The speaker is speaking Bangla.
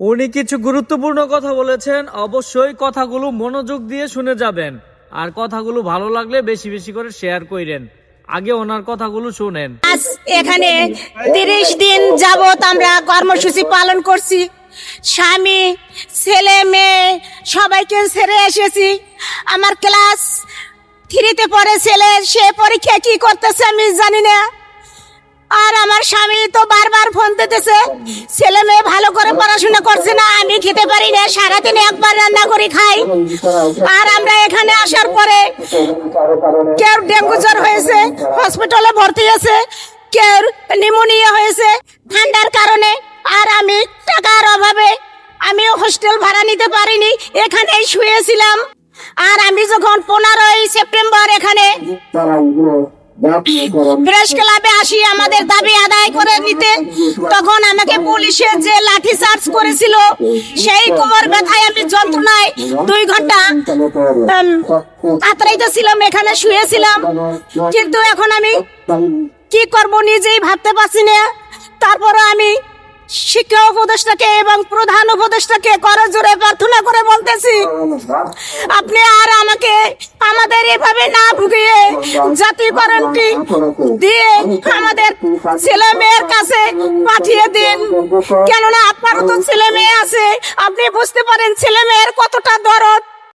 উনি কিছু গুরুত্বপূর্ণ কথা বলেছেন, অবশ্যই কথাগুলো মনোযোগ দিয়ে শুনে যাবেন। আর কথাগুলো ভালো লাগলে বেশি বেশি করে শেয়ার কইরেন। আগে ওনার কথাগুলো শুনেন। আজ এখানে তিরিশ দিন যাবত আমরা কর্মসূচি পালন করছি। স্বামী, ছেলে, মেয়ে, সবাইকে ছেড়ে এসেছি। আমার ক্লাস থ্রিতে পড়ে ছেলে, সে পরীক্ষা কি করতেছে আমি জানি না। আর আমার স্বামী তো বারবার ফোন দিতেছে, ছেলে মেয়ে ভালো করে পড়াশোনা করছে না, আমি খেতে পারি না, সারাদিনে একবার রান্না করে খাই। আর আমরা এখানে আসার পরে কেউ ডেঙ্গু জ্বর হয়েছে, হসপিটালে ভর্তি আছে কেউ নিউমোনিয়া হয়েছে, ঠান্ডার কারণে আর আমি টাকার অভাবে আমিও হোস্টেল ভাড়া নিতে পারিনি, এখানেই শুয়েছিলাম। আর আমি যখন পনেরোই সেপ্টেম্বর এখানে প্রেস ক্লাবে আসি আমাদের দাবি আদায় করে নিতে। তখন আমাকে পুলিশে যে লাঠি চার্জ করেছিল সেই কোমর ব্যথায় আমি যন্ত্রণায় দুই ঘণ্টা কাতরাইতে ছিলাম এখানে শুয়েছিলাম। কিন্তু এখন আমি কি করব নিজেই ভাবতে পারছি না। তারপরে আমি শিক্ষা উপদেষ্টাকে এবং প্রধান উপদেষ্টাকে করো জোরে প্রার্থনা করে বলতেছি আপনি আর আমাকে, আমাদের এভাবে না ভুগিয়ে জাতিকরণটি দিয়ে আমাদের ছেলে মেয়ের কাছে পাঠিয়ে দিন। কেননা আপনারও তো ছেলে মেয়ে আছে। আপনি বুঝতে পারেন ছেলে মেয়ের কতটা দরদ।